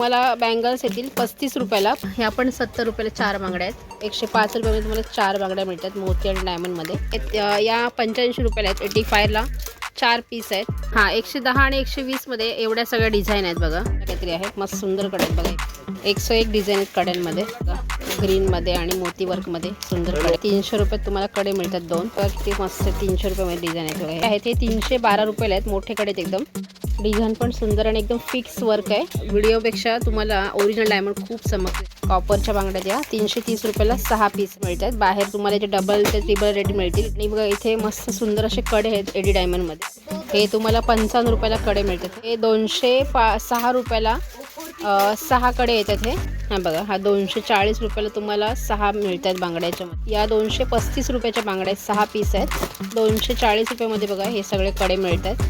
मला बँगल्स येतील पस्तीस रुपयाला. ह्या पण सत्तर रुपयाला चार बांगड्या आहेत. एकशे पाच रुपयामध्ये तुम्हाला चार बांगड्या मिळतात मोती आणि डायमंडमध्ये या पंच्याऐंशी रुपयाला आहेत एटी फायला चार पीस आहेत. हां एकशे दहा आणि एकशे वीसमध्ये एवढ्या सगळ्या डिझाईन आहेत बघा. काहीतरी आहेत मस्त सुंदरकडे आहेत बघा. एकशे एक डिझाईन आहेत कड्यांमध्ये. बघा ग्रीनमध्ये आणि मोती वर्कमध्ये सुंदरकडे तीनशे रुपयात तुम्हाला कडे मिळतात दोन. तर ते मस्त तीनशे रुपयामध्ये डिझाईन आहेत बघा. हे आहेत हे तीनशे बारा रुपयाला आहेत. मोठे कडे आहेत एकदम. डिझाईन पण सुंदर आणि एकदम फिक्स वर्क आहे. व्हिडिओपेक्षा तुम्हाला ओरिजिनल डायमंड खूप चमकते कॉपरच्या बांगड्या द्या. तीनशे तीस रुपयाला सहा पीस मिळतात. बाहेर तुम्हाला याचे डबल ते ट्रिबल रेट मिळतील. आणि बघा इथे मस्त सुंदर असे कडे आहेत एडी डायमंडमध्ये हे तुम्हाला पंचावन्न रुपयाला कडे मिळतात. हे दोनशे पा सहा रुपयाला सहा कडे येतात हे. हा बघा हा दोनशे चाळीस रुपयाला तुम्हाला सहा मिळतात बांगड्याच्या या दोनशे पस्तीस रुपयाच्या बांगड्या आहेत सहा पीस आहेत. दोनशे चाळीस रुपयामध्ये बघा हे सगळे कडे मिळतात.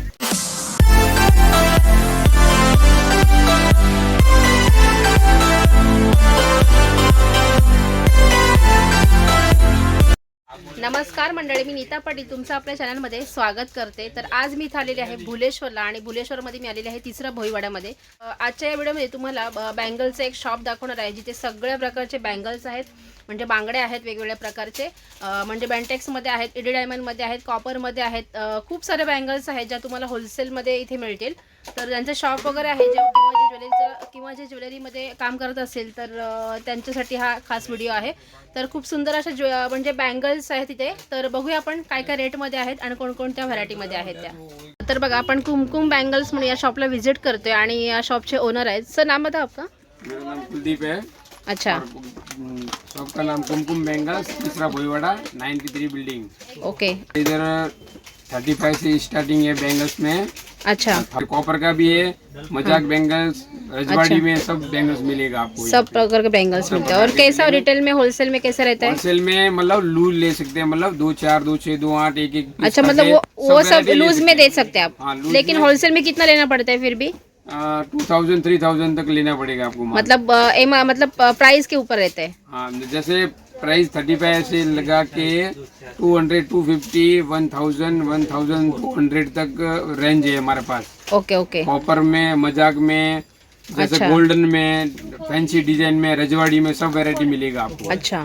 नमस्कार मंडळी मी नीता पाटील तुमचं आपल्या चॅनलमध्ये स्वागत करते. तर आज मी इथं आलेली आहे भुलेश्वरला आणि भुलेश्वरमध्ये मी आलेली आहे तिसऱ्या भोईवाड्यामध्ये. आजच्या या व्हिडिओमध्ये तुम्हाला ब- बँगलचं एक शॉप दाखवणार आहे जिथे सगळ्या प्रकारचे बँगल्स आहेत म्हणजे बांगडे आहेत वेगवेगळ्या प्रकारचे म्हणजे बँटेक्समध्ये आहेत इडी डायमंडमध्ये आहेत कॉपरमध्ये आहेत खूप सारे बँगल्स आहेत ज्या तुम्हाला होलसेलमध्ये इथे मिळतील. तर ज्यांचं शॉप वगैरे आहे जे किंवा जे ज्वेलरीचं किंवा जे ज्वेलरीमध्ये काम करत असेल तर त्यांच्यासाठी हा खास व्हिडिओ आहे. तर खूप सुंदर अशा ज्वे म्हणजे बँगल्स आहेत तिथे. तर बघूया आपण काय काय रेटमध्ये आहेत आणि कोणकोणत्या व्हरायटीमध्ये आहेत त्या. तर बघा आपण कुमकुम बँगल्स म्हणून या शॉपला व्हिजिट करतोय आणि या शॉपचे ओनर आहेत. सर नाम बताओ आपका. मेरा नाम कुलदीप है। अच्छा. शॉप का नाम कुमकुम बैंगल्स तीसरा भोईवाड़ा 93 बिल्डिंग ओके इधर 35 से स्टार्टिंग है बैंगल्स में। अच्छा। कॉपर का भी है मज़ाक बैंगल्स रजवाड़ी में सब बैंगल्स मिलेगा आपको सब प्रकार के बैंगल्स मिलते हैं। और कैसा रिटेल में होलसेल में कैसा रहता है? होलसेल में मतलब लूज ले सकते हैं मतलब दो चार दो छह दो आठ एक एक अच्छा मतलब वो वो सब लूज में दे सकते हैं हाँ, आप लेकिन होलसेल में कितना लेना पड़ता है फिर भी? टू थाउज़ेंड थ्री थाउज़ेंड तक लेना पड़ेगा आपको मतलब मतलब प्राइस के ऊपर रहता है। हाँ जैसे प्राइस थर्टी फाइव से लगा के two hundred two fifty one thousand one thousand two hundred तक रेंज है हमारे पास। ओके ओके कॉपर में मज़ाक में जैसे अच्छा। गोल्डन में फैंसी डिज़ाइन में रजवाड़ी में सब वैरायटी मिलेगा आपको। अच्छा।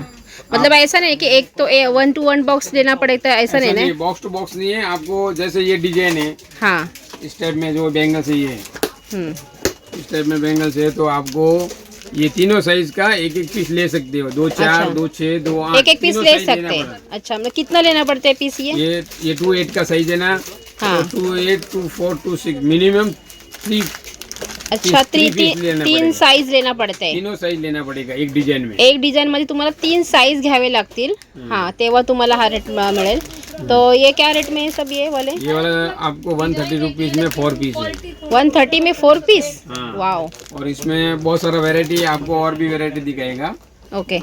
मतलब ऐसा नहीं कि एक तो वन टू वन बॉक्स लेना पड़ेगा ऐसा ऐसा नहीं ना? बॉक्स टू बॉक्स नहीं है आपको जैसे ये डिज़ाइन है हाँ। इस टाइप में जो बैंगल्स है ये हम्म। इस टाइप में बैंगल्स है तो आपको ये तीनों साइज का एक एक पीस ले सकते हो दो चार अच्छा। दो छह दो आठ एक एक पीस ले सकते। हैं अच्छा मतलब कितना लेना पड़ता है पीस ये ये ये टू एट का साइज है ना हाँ। Two eight two four two six minimum three अच्छा लेना तीन। साईज लेना पडते तीनों साइज लेना पड़ेगा एक डिजाइन में. एक डिझाईन मध्ये तुम्हाला तीन साईज घ्यावे लागतील. हा तेव्हा तुम्हाला हा रेट मिळेल. तो ये क्या रेट में है सब ये वाले? ये वाला आपको वन थर्टी रुपीज में फोर पीस है. वन थर्टी में फोर पीस हाँ। और इसमें बहुत सारा वेरायटी है आपको और भी वेरायटी दिखाएगा. ओके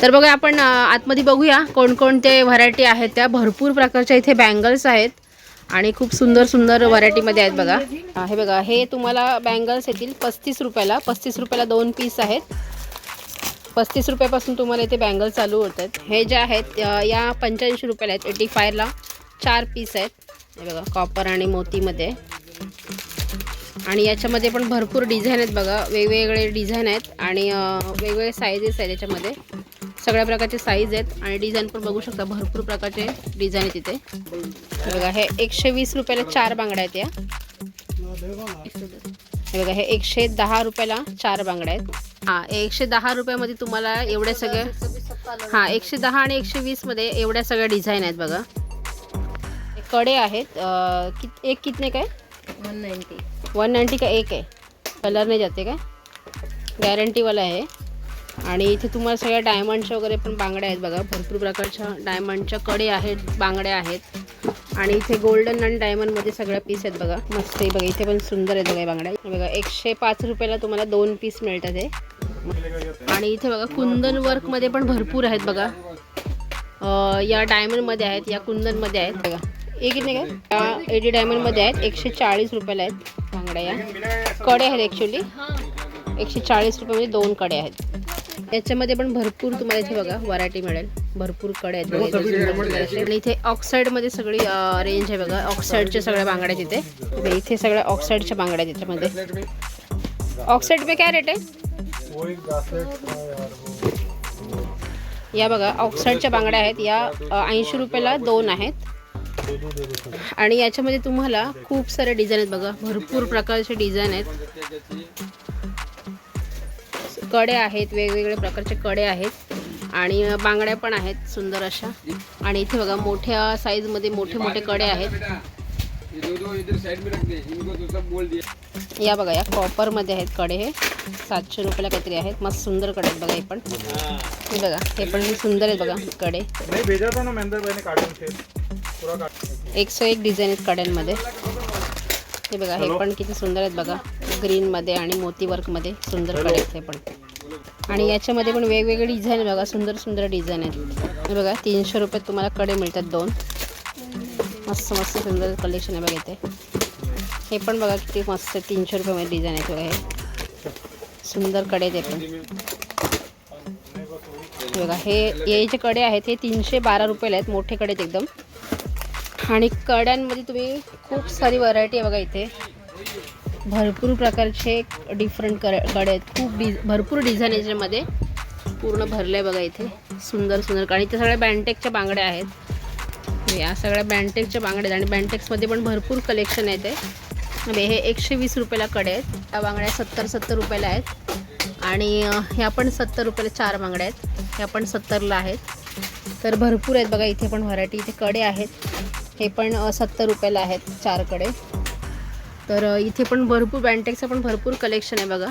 तर बघा आपण अ, आतमध्ये बघूया कोणकोणते व्हरायटी आहेत त्या. भरपूर प्रकारच्या इथे बँगल्स आहेत. आणि खूप सुंदर सुंदर व्हरायटीमध्ये आहेत बघा. हे बघा हे तुम्हाला बँगल्स येतील पस्तीस रुपयाला. पस्तीस रुपयाला दोन पीस आहेत. पस्तीस रुपयापासून तुम्हाला इथे बँगल चालू होतात. हे जे आहेत या पंच्याऐंशी रुपयाला आहेत. एटी फायला चार पीस आहेत. हे बघा कॉपर आणि मोतीमध्ये. आणि याच्यामध्ये पण भरपूर डिझाईन आहेत बघा. वेगवेगळे डिझाईन आहेत आणि वेगवेगळे साईजेस आहेत याच्यामध्ये. सगळ्या प्रकारचे साईज आहेत आणि डिझाईन पण बघू शकता. भरपूर प्रकारचे डिझाईन आहेत तिथे बघा हे एकशे वीस रुपयाला चार बांगड्या आहेत या. हे बघा हे एकशे दहा रुपयाला चार बांगड्या आहेत. हां एकशे दहा रुपयामध्ये तुम्हाला एवढ्या सगळ्या हां एकशे दहा आणि एकशे वीसमध्ये एवढ्या सगळ्या डिझाईन आहेत बघा. हे कडे आहेत. कित एक कितने काय वन नाइन्टी वन नाईन्टी का एक आहे? कलर नाही जाते काय गॅरंटीवाला आहे. आणि इथे तुम्हाला सगळ्या डायमंडच्या वगैरे पण बांगड्या आहेत बघा. भरपूर प्रकारच्या डायमंडच्या कडे आहेत बांगड्या आहेत. आणि इथे गोल्डन आणि डायमंडमध्ये सगळ्या पीस आहेत बघा. मस्त आहे बघा. इथे पण सुंदर आहेत बघा बांगड्या. बघा एकशे पाच रुपयाला तुम्हाला दोन पीस मिळतात हे. आणि इथे बघा कुंदन वर्कमध्ये पण भरपूर आहेत बघा. या डायमंडमध्ये आहेत या कुंदनमध्ये आहेत बघा. एक नाही का या एडी डायमंडमध्ये आहेत. एकशे चाळीस रुपयाला आहेत बांगड्या या. कडे आहेत ॲक्च्युली एकशे चाळीस रुपयामध्ये दोन कडे आहेत. याच्यामध्ये पण भरपूर तुम्हाला इथे बघा व्हरायटी मिळेल. भरपूरकडे आहेत इथे. आणि इथे ऑक्साईडमध्ये सगळी रेंज आहे बघा. ऑक्साईडच्या सगळ्या बांगड्या तिथे इथे. सगळ्या ऑक्साईडच्या बांगड्या आहेत त्याच्यामध्ये ऑक्साईड पे काय रेट आहे? या बघा ऑक्साईडच्या बांगड्या आहेत. या ऐंशी रुपयाला दोन आहेत. आणि याच्यामध्ये तुम्हाला खूप सारे डिझाईन आहेत बघा. भरपूर प्रकारचे डिझाईन आहेत. कडे आहेत वेगवेगळे प्रकारचे कडे आहेत आणि बांगड्या पण आहेत सुंदर अशा. आणि इथे बघा मोठ्या साईजमध्ये मोठे मोठे कडे आहेत. ये बघा या कॉपरमध्ये आहेत कडे हे. सातशे रुपयाला काहीतरी आहेत. मस्त सुंदरकडे आहेत बघा हे पण. हे बघा हे पण सुंदर आहेत बघा कडे. से एकशे एक डिझाईन आहेत कड्यांमध्ये. हे बघा हे पण किती सुंदर आहेत बघा. ग्रीनमध्ये आणि मोती वर्कमध्ये सुंदरकडे आहेत हे पण. आणि याच्यामध्ये पण वेगवेगळे डिझाईन बघा सुंदर सुंदर डिझाईन आहेत. हे बघा तीनशे रुपयात तुम्हाला कडे मिळतात दोन. मस्त मस्त सुंदर कलेक्शन आहे बघा इथे. हे पण बघा किती मस्त तीनशे रुपयामध्ये डिझाईन आहेत बघा हे. सुंदरकडे ते हे पण. बघा हे हे जे कडे आहेत हे तीनशे बारा रुपयाला आहेत मोठे कडे एकदम. आणि कड्यांमध्ये तुम्ही खूप सारी व्हरायटी आहे बघा इथे. भरपूर प्रकारचे डिफरंट कर कडे आहेत. खूप डि भरपूर डिझाईन याच्यामध्ये. पूर्ण भरलं आहे बघा इथे. सुंदर सुंदर. आणि इथे सगळ्या बँटेकच्या बांगड्या आहेत. या सगळ्या बँटेकच्या बांगड्या आहेत. आणि बँटेक्समध्ये पण भरपूर कलेक्शन आहे ते. म्हणजे हे एकशे वीस रुपयाला कडे आहेत. त्या बांगड्या सत्तर सत्तर रुपयाला आहेत. आणि ह्या पण सत्तर रुपयाला चार बांगड्या आहेत. ह्या पण सत्तरला आहेत. तर भरपूर आहेत बघा. इथे पण व्हरायटी इथे कडे आहेत. हे पण सत्तर रुपयाला आहेत चारकडे. तर इथे पण भरपूर बँटेक्सचं पण भरपूर कलेक्शन आहे बघा.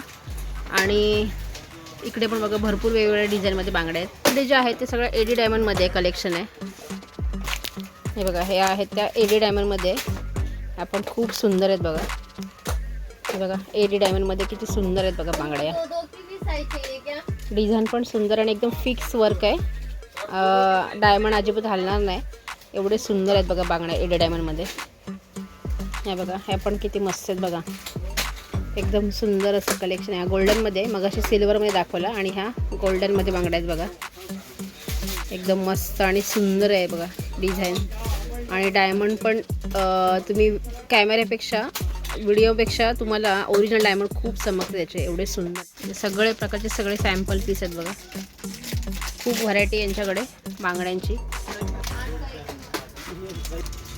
आणि इकडे पण बघा भरपूर वेगवेगळ्या डिझाईनमध्ये बांगड्या आहेत. इकडे जे आहेत ते सगळं एडी डायमंडमध्ये कलेक्शन आहे हे बघा हे आहेत त्या एडी डायमंडमध्ये आपण खूप सुंदर आहेत बघा. हे बघा एडी डायमंडमध्ये किती सुंदर आहेत बघा बांगड्या. डिझाईन पण सुंदर आणि एकदम फिक्स वर्क आहे. डायमंड अजिबात हलणार नाही. एवढे सुंदर आहेत बघा बांगड्या एडी डायमंडमध्ये हे बघा ह्या पण किती मस्त आहेत बघा. एकदम सुंदर असं कलेक्शन आहे. गोल्डनमध्ये मग अशी सिल्वरमध्ये दाखवला आणि ह्या गोल्डनमध्ये बांगड्या आहेत बघा. एकदम मस्त आणि सुंदर आहे बघा डिझाईन आणि डायमंड पण तुम्ही कॅमेऱ्यापेक्षा व्हिडिओपेक्षा तुम्हाला ओरिजिनल डायमंड खूप चमकते त्याचे एवढे सुंदर. म्हणजे सगळे प्रकारचे सगळे सॅम्पल पीस आहेत बघा. खूप व्हरायटी यांच्याकडे बांगड्यांची.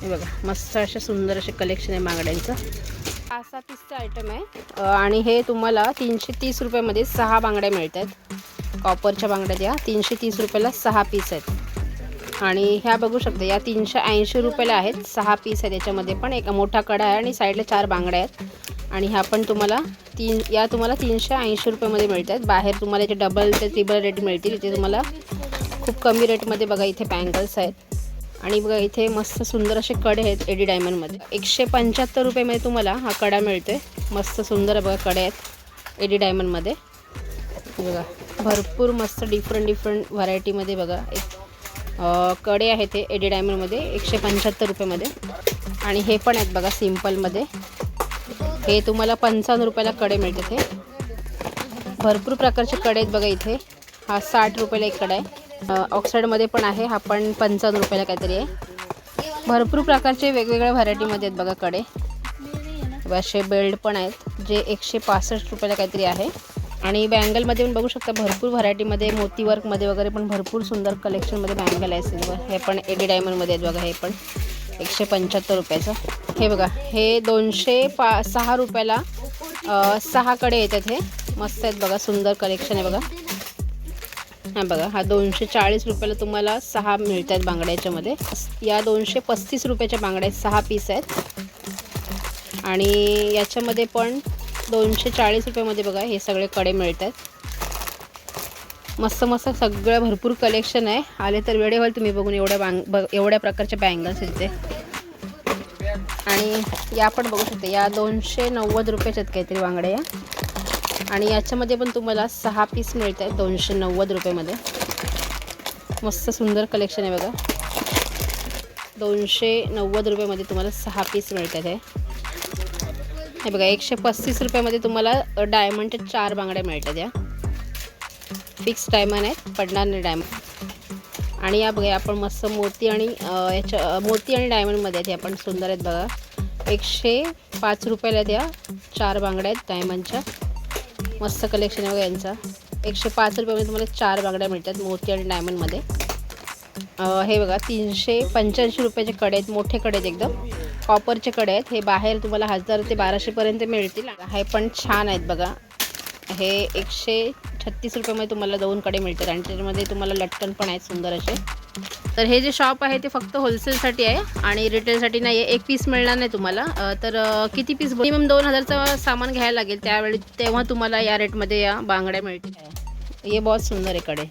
हे बघा मस्त असे सुंदर असे कलेक्शन आहे बांगड्यांचं पाच सहा पीसचं आयटम आहे. आणि हे तुम्हाला तीनशे तीस रुपयामध्ये सहा बांगड्या मिळत आहेत कॉपरच्या बांगड्या द्या तीनशे तीस रुपयाला सहा पीस आहेत. आणि ह्या बघू शकता या तीनशे ऐंशी रुपयाला आहेत सहा पीस आहेत याच्यामध्ये पण. एक मोठा कडा आहे आणि साईडला चार बांगड्या आहेत. आणि ह्या पण तुम्हाला तीन या तुम्हाला तीनशे ऐंशी रुपयामध्ये मिळत आहेत बाहेर तुम्हाला याचे डबल ते ट्रिबल रेट मिळतील. इथे तुम्हाला खूप कमी रेटमध्ये बघा इथे बँगल्स आहेत. आणि बघा इथे मस्त सुंदर असे कडे आहेत एडी डायमंडमध्ये. एकशे पंच्याहत्तर रुपयेमध्ये तुम्हाला हा कडा मिळते मस्त सुंदर बघा कडे आहेत एडी डायमंडमध्ये. बघा भरपूर मस्त डिफरंट डिफरंट व्हरायटीमध्ये बघा एक कडे आहेत हे एडी डायमंडमध्ये एकशे पंच्याहत्तर रुपयेमध्ये. आणि हे पण आहेत बघा सिम्पलमध्ये. हे तुम्हाला पंचावन्न रुपयाला कडे मिळतात हे. भरपूर प्रकारचे कडे आहेत बघा इथे. हा साठ रुपयाला एक कडा आहे. ऑक्साईडमध्ये पण आहे. हा पण पंचावन्न रुपयाला काहीतरी आहे. भरपूर प्रकारचे वेगवेगळ्या व्हरायटीमध्ये आहेत बघा कडे. असे बेल्ट पण आहेत जे एकशे पासष्ट रुपयाला काहीतरी आहे. आणि बँगलमध्ये पण बघू शकता भरपूर व्हरायटीमध्ये मोती वर्कमध्ये वगैरे पण भरपूर सुंदर कलेक्शनमध्ये बँगल आहे सिल्वर हे पण एडी डायमंडमध्ये आहेत बघा हे पण. एकशे पंच्याहत्तर रुपयाचं. हे बघा हे दोनशे पा सहा रुपयाला सहाकडे सहा कडे येतात हे. मस्त आहेत बघा सुंदर कलेक्शन आहे बघा. हा बघा हा दोनशे चाळीस रुपयाला तुम्हाला सहा मिळत आहेत बांगड्या याच्यामध्ये. या दोनशे पस्तीस रुपयाच्या बांगड्या आहेत सहा पीस आहेत. आणि याच्यामध्ये पण दोनशे चाळीस रुपयामध्ये बघा हे सगळे कडे मिळत आहेत मस्त मस्त सगळं भरपूर कलेक्शन आहे. आले तर वेळे होईल तुम्ही बघून एवढ्या बांग ब एवढ्या प्रकारच्या बँगल्स इथे आणि या पण बघू शकते या दोनशे नव्वद रुपयाच्या आहेत काहीतरी बांगड्या या. आणि याच्यामध्ये पण तुम्हाला सहा पीस मिळत आहेत दोनशे नव्वद रुपयामध्ये. मस्त सुंदर कलेक्शन आहे बघा. दोनशे नव्वद रुपयामध्ये तुम्हाला सहा पीस मिळत हे. हे बघा एकशे पस्तीस रुपयामध्ये तुम्हाला डायमंडच्या चार बांगड्या मिळतात या. फिक्स डायमंड आहेत पडणार नाही डायमंड आणि या बघा आपण मस्त मोती आणि याच्या मोती आणि डायमंडमध्ये आहेत या पण सुंदर आहेत बघा. एकशे पाच रुपयाला द्या चार बांगड्या आहेत डायमंडच्या मस्त कलेक्शन आहे बघा यांचा. एकशे पाच रुपयामध्ये तुम्हाला चार बांगड्या मिळतात मोती आणि डायमंडमध्ये हे बघा तीनशे पंच्याऐंशी रुपयाचे कडे आहेत मोठे कडे आहेत एकदम. कॉपरचे कडे आहेत हे बाहेर तुम्हाला हजार ते बाराशेपर्यंत मिळतील. हे पण छान आहेत बघा. हे एकशे छत्तीस रुपयामध्ये तुम्हाला दोन कडे मिळतात आणि त्याच्यामध्ये तुम्हाला लटकन पण आहेत सुंदर असे. तर हे जे शॉप आहे ते फक्त होलसेलसाठी आहे आणि रिटेलसाठी नाही आहे एक पीस मिळणार नाही तुम्हाला. तर किती पीस मिनिमम दोन हजारचं सामान घ्यायला लागेल त्यावेळी तेव्हा तुम्हाला या रेटमध्ये या बांगड्या मिळतील. हे बहुत सुंदर आहे कडे.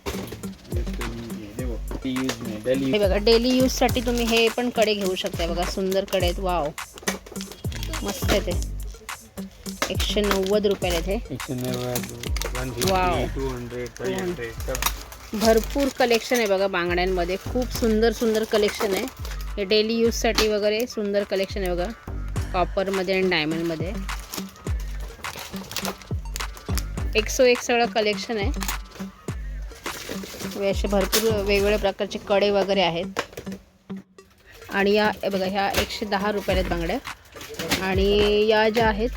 हे बघा डेली यूजसाठी तुम्ही हे पण कडे घेऊ शकता बघा सुंदरकडे आहेत. वाव मस्त आहे ते. एकशे नव्वद रुपयाला आहेत हे. भरपूर कलेक्शन आहे बघा बांगड्यांमध्ये. खूप सुंदर सुंदर कलेक्शन आहे. हे डेली यूजसाठी वगैरे सुंदर कलेक्शन आहे बघा. कॉपरमध्ये आणि डायमंडमध्ये एक सो एक सगळं कलेक्शन आहे. असे भरपूर वेगवेगळ्या प्रकारचे कडे वगैरे आहेत. आणि या बघा ह्या एकशे दहा रुपयाला आहेत बांगड्या. आणि या ज्या आहेत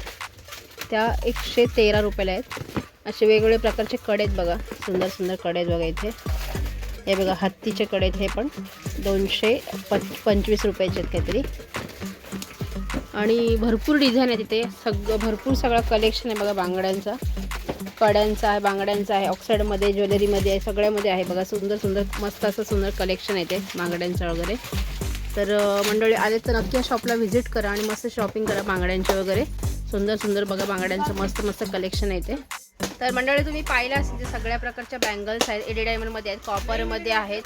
त्या एकशे तेरा रुपयाला आहेत. असे वेगवेगळे प्रकारचे कडे आहेत बघा. सुंदर सुंदरकडे आहेत बघा इथे. हे बघा हत्तीचे कडे आहेत हे पण. दोनशे पच पंचवीस रुपयाचे आहेत काहीतरी. आणि भरपूर डिझाईन आहे तिथे. सगळं भरपूर सगळं कलेक्शन आहे बघा बांगड्यांचा. कड्यांचा आहे बांगड्यांचा आहे. ऑक्साईडमध्ये ज्वेलरीमध्ये आहे सगळ्यामध्ये आहे बघा. सुंदर सुंदर मस्त असं सुंदर कलेक्शन आहे ते बांगड्यांचं वगैरे. तर मंडळी आले तर नक्की या शॉपला व्हिजिट करा आणि मस्त शॉपिंग करा बांगड्यांचे वगैरे. सुंदर सुंदर बघा बांगड्यांचं मस्त मस्त कलेक्शन आहे ते. तर मंडळी तुम्ही पाहिलं असेल ते सगळ्या प्रकारच्या बँगल्स आहेत एडी डायमंडमध्ये आहेत कॉपरमध्ये आहेत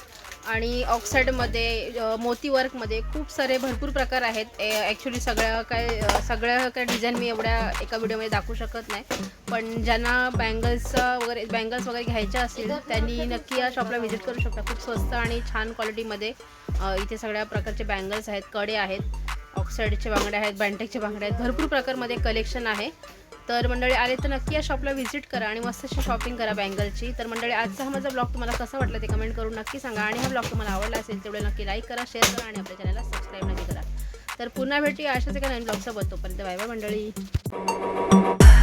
आणि ऑक्साईडमध्ये मोतीवर्कमध्ये मोती वर्कमध्ये खूप सारे भरपूर प्रकार आहेत. ॲक्च्युली सगळ्या काय सगळ्या काय डिझाईन मी एवढ्या एका व्हिडिओमध्ये दाखवू शकत नाही. पण ज्यांना बँगल्स वगैरे बँगल्स वगैरे घ्यायच्या असतील त्यांनी नक्की या शॉपला व्हिजिट करू शकता. खूप स्वस्त आणि छान क्वालिटीमध्ये इथे सगळ्या प्रकारचे बँगल्स आहेत कडे आहेत. ऑक्साईडचे बांगडे आहेत बँटेकचे बांगडे आहेत. भरपूर प्रकारमध्ये कलेक्शन आहे. तर मंडळी आले तर नक्की या शॉपला व्हिजिट करा आणि मस्त अशी शॉपिंग करा बँगलची तर मंडळी आजचा हा माझा ब्लॉग तुम्हाला कसा वाटला ते कमेंट करून नक्की सांगा. आणि हा ब्लॉग तुम्हाला आवडला असेल तेवढे नक्की लाईक करा शेअर करा आणि आपल्या चॅनलला सबस्क्राईब नक्की करा. तर पुन्हा भेटूया अशाच एका नवीन ब्लॉगसोबत तोपर्यंत बाय बाय मंडळी.